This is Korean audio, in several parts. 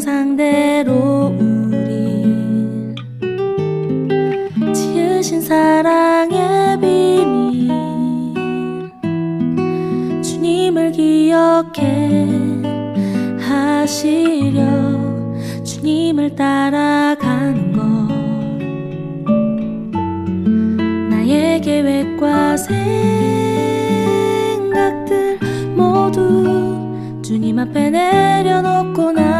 형상대로 우리 지으신 사랑의 비밀. 주님을 기억해 하시려 주님을 따라가는 것. 나의 계획과 생각들 모두 주님 앞에 내려놓고 나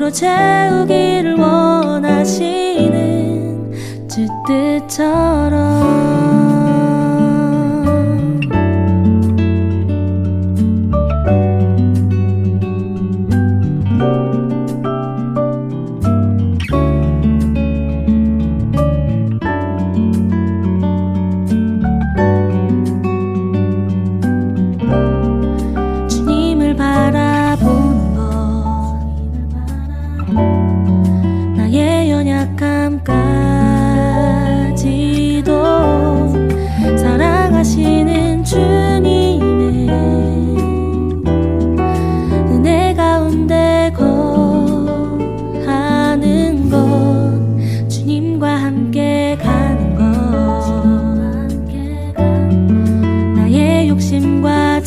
사랑으로 채우기를 원하시는 주 뜻처럼 욕심과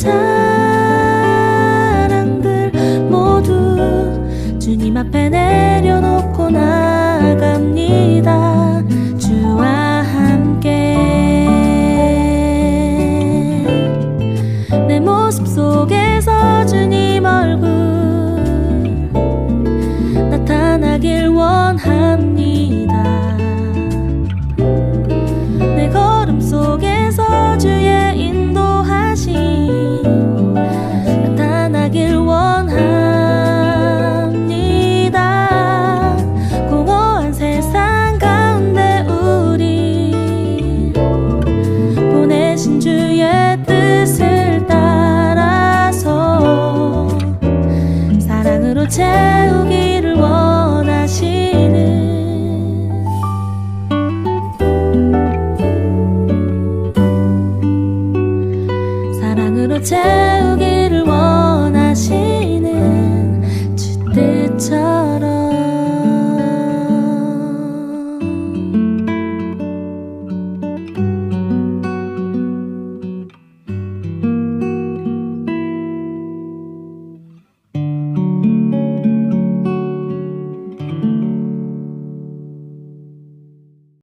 자랑들 모두 주님 앞에 내려놓고 나갑니다. 주와 함께. 내 모습 속에서 주님 얼굴 나타나길 원합 사